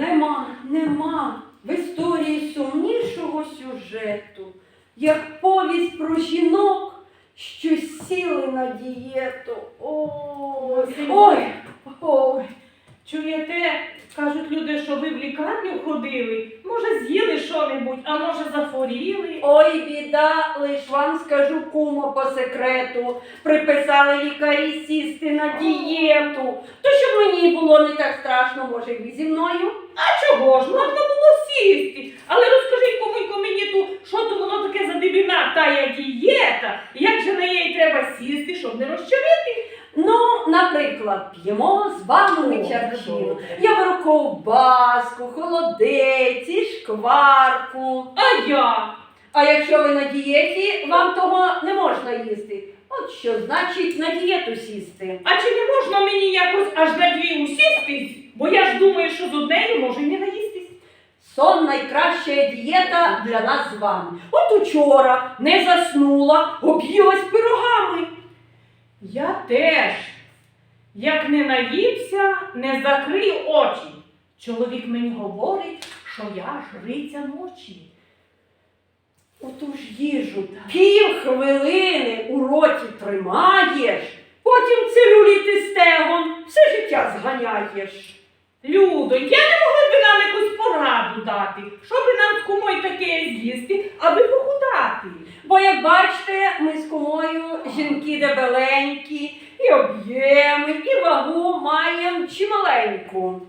Нема, нема в історії сумнішого сюжету, як повість про жінок, що сіли на дієту. Ой, ой, ой. Чуєте, кажуть люди, що ви в лікарню ходили, може з'їли що-небудь, а може захворіли. Ой, біда, лиш вам скажу кумо по секрету. Приписали лікарі сісти на дієту. То щоб мені було не так страшно, може, ви зі мною? А чого ж? Можна було сісти. Але розкажіть комуйко мені ту, що то воно таке за дивина, тая дієта, як же на її треба сісти, щоб не розчавити? Наприклад, п'ємо з вами чарчину. Я беру ковбаску, холодець шкварку. А я? А якщо ви на дієті, вам того не можна їсти. От що значить на дієту сісти. А чи не можна мені якось аж на дві усістись? Бо я ж думаю, що з однею може й не наїстись. Сон найкраща дієта для нас з вами. От учора не заснула, об'їлась пирогами. Я теж, як не наївся, не закрию очі. Чоловік мені говорить, що я жриця ночі. Оту ж їжу пів хвилини у роті тримаєш, потім целюліти стегон, все життя зганяєш. Людо, я не могла би нам якусь пораду дати, що би нам з кумою таке з'їсти, аби похудати. Бо, як бачите, ми з кумою жінки дебеленькі, і об'єми, і вагу маємо чималеньку.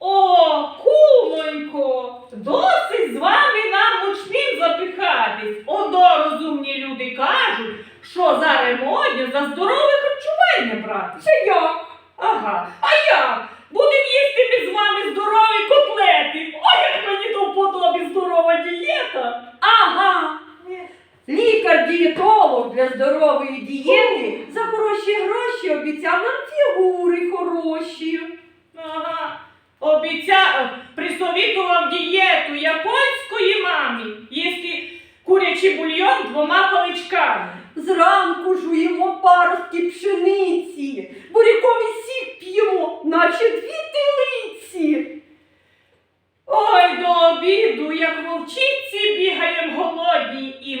О, кумонько, досить з вами нам мучним запихатись. Одо розумні люди кажуть, що зараз модно за здорове харчування брати. Це як? Ага, а як? Будемо їсти ми з вами здорові котлети. Ой, як мені до вподобі здорова дієта. Ага. Лікар-дієтолог для здорової дієти за хороші гроші обіцяв нам фігури хороші. Ага. Обіцяв, присовітував дієту японської мамі їсти курячий бульйон двома паличками. Зранку жуємо паростки пшениці, буряковий сік п'ємо, наче дві телиці. Ой, до обіду, як вовчиці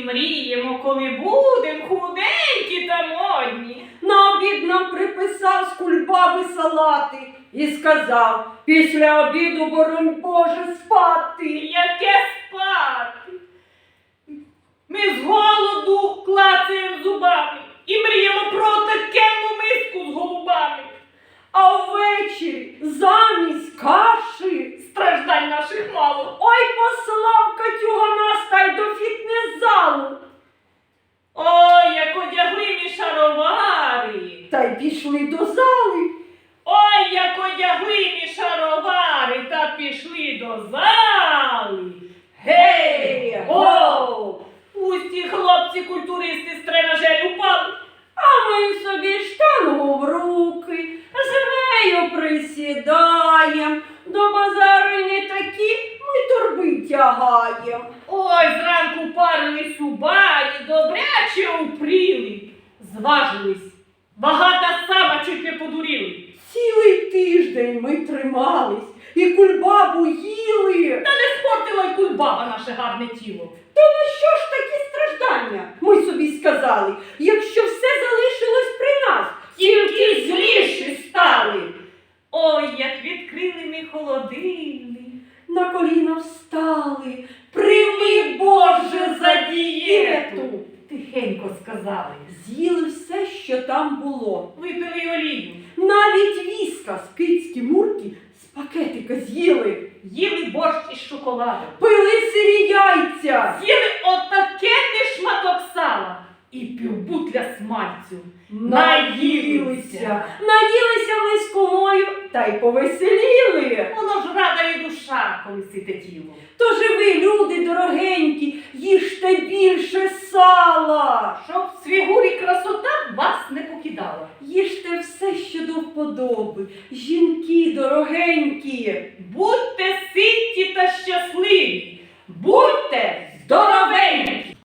мріємо, коли будем худенькі та модні. На обід нам приписав з кульбаби салати і сказав, після обіду, боронь Боже, спати. Яке спати? Ми з голоду клацаємо зубами і мріємо про такенну миску з голубами. А ввечері замість каші Страждань наших мало. ой послав Катюга нас та й до фітнес-залу. Ой, як одягли мі шаровари. Та й пішли до зали. Ой, як одягли мі шаровари та пішли до зали. Гей, го! Усі хлопці культуристи з тренажерів упали. А ми собі штангу в руки, з нею присідаєм. До базару не такі ми торби тягаєм. Ой, зранку парились у барі, добряче упріли. Зважились. Вага та сама чуть не подуріли. Цілий тиждень ми тримались і кульбабу їли. Та не спортила й кульбаба наше гарне тіло. То на що ж такі страждання? Ми собі сказали, якщо все залишилось при нас, тільки зліші стали. Ой, як відкрили ми холодильник. На коліна встали, прийми Боже за дієту. Тихенько сказали. З'їли все, що там було. Випили олію. Навіть віска з кицькі мурки з пакетика з'їли. Їли борщ із шоколадом. Пили сирі яйця. З'їли сала і півбутля смальцю. Наїлися. Наїлися ми з кумою та й повеселіли. Воно ж рада і душа, коли сите тіло. Тож і ви, люди дорогенькі, їжте більше сала. Щоб в свігурі красота вас не покидала. Їжте все, що до вподоби. Жінки дорогенькі. Будьте ситі та щасливі.